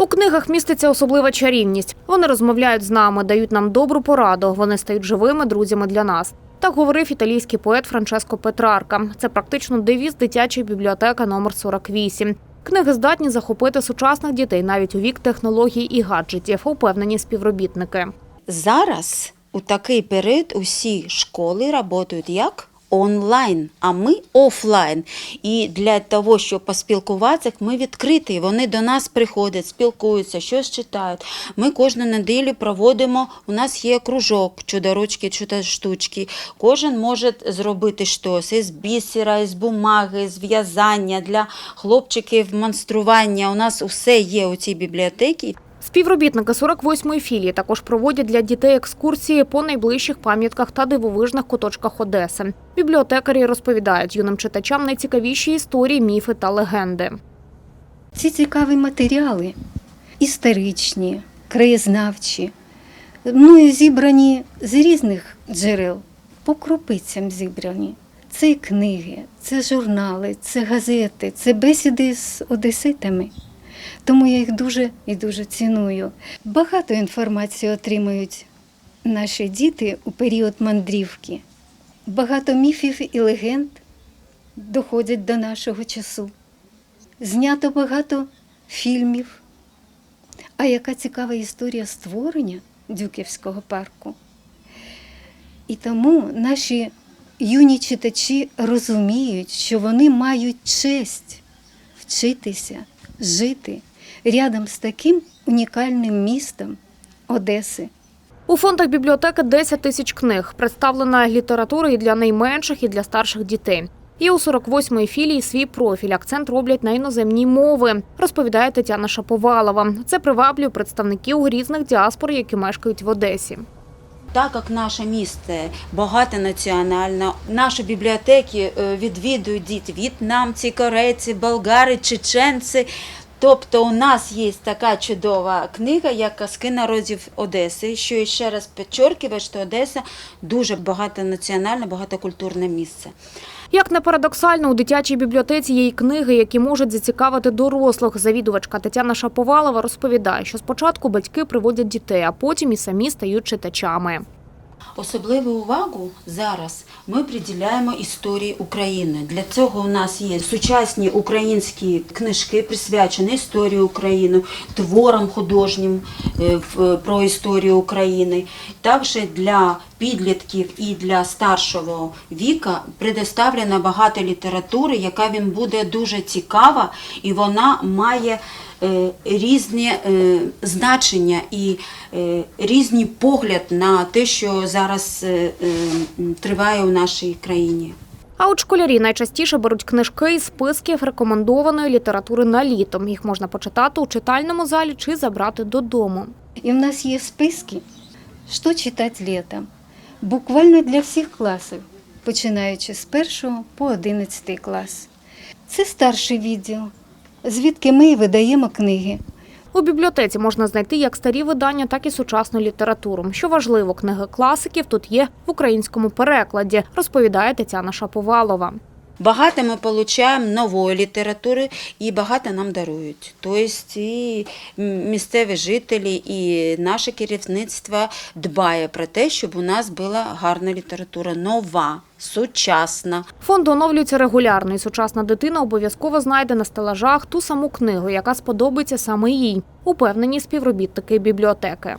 У книгах міститься особлива чарівність. Вони розмовляють з нами, дають нам добру пораду. Вони стають живими друзями для нас. Так говорив італійський поет Франческо Петрарка. Це практично девіз дитячої бібліотеки номер 48. Книги здатні захопити сучасних дітей навіть у вік технологій і гаджетів, упевнені співробітники. Зараз у такий період усі школи працюють як онлайн, а ми офлайн. І для того, щоб поспілкуватися, ми відкриті. Вони до нас приходять, спілкуються, щось читають. Ми кожну неділю проводимо. У нас є кружок, чудоручки, чудо-штучки. Кожен може зробити щось із бісера, із бумаги, з в'язання для хлопчиків, монстрування. У нас усе є у цій бібліотеці. Співробітники 48-ї філії також проводять для дітей екскурсії по найближчих пам'ятках та дивовижних куточках Одеси. Бібліотекарі розповідають юним читачам найцікавіші історії, міфи та легенди. Ці цікаві матеріали історичні, краєзнавчі, ну і зібрані з різних джерел, по крупицям зібрані. Це книги, це журнали, це газети, це бесіди з одеситами. Тому я їх дуже і дуже ціную. Багато інформації отримують наші діти у період мандрівки. Багато міфів і легенд доходять до нашого часу. Знято багато фільмів. А яка цікава історія створення Дюківського парку. І тому наші юні читачі розуміють, що вони мають честь вчитися, жити рядом з таким унікальним містом Одеси. У фондах бібліотеки 10 тисяч книг. Представлена література і для найменших, і для старших дітей. Є у 48-ї філії свій профіль. Акцент роблять на іноземні мови, розповідає Тетяна Шаповалова. Це приваблює представників різних діаспор, які мешкають в Одесі. Так як наше місто багатонаціональне, наші бібліотеки е, відвідують діти в'єтнамці, корейці, болгари, чеченці. Тобто у нас є така чудова книга, як казки народів Одеси, що ще раз підчоркує, що Одеса дуже багатонаціональне, багатокультурне місце. Як не парадоксально, у дитячій бібліотеці є й книги, які можуть зацікавити дорослих. Завідувачка Тетяна Шаповалова розповідає, що спочатку батьки приводять дітей, а потім і самі стають читачами. Особливу увагу зараз ми приділяємо історії України. Для цього у нас є сучасні українські книжки, присвячені історії України, творам художнім е, про історію України. Також для підлітків і для старшого віка предоставлено багато літератури, яка він буде дуже цікава, і вона має е, різні е, значення і е, різний погляд на те, що зараз е, е, триває у нашій країні. А от школярі найчастіше беруть книжки із списків рекомендованої літератури на літо. Їх можна почитати у читальному залі чи забрати додому. І в нас є списки, що читати літом. Буквально для всіх класів, починаючи з 1 по 11 клас. Це старший відділ, звідки ми і видаємо книги. У бібліотеці можна знайти як старі видання, так і сучасну літературу. Що важливо, книги класиків тут є в українському перекладі, розповідає Тетяна Шаповалова. Багато ми отримуємо нової літератури і багато нам дарують. Тобто і місцеві жителі, і наше керівництво дбає про те, щоб у нас була гарна література, нова, сучасна. Фонд оновлюється регулярно, і сучасна дитина обов'язково знайде на стелажах ту саму книгу, яка сподобається саме їй. Упевнені співробітники бібліотеки.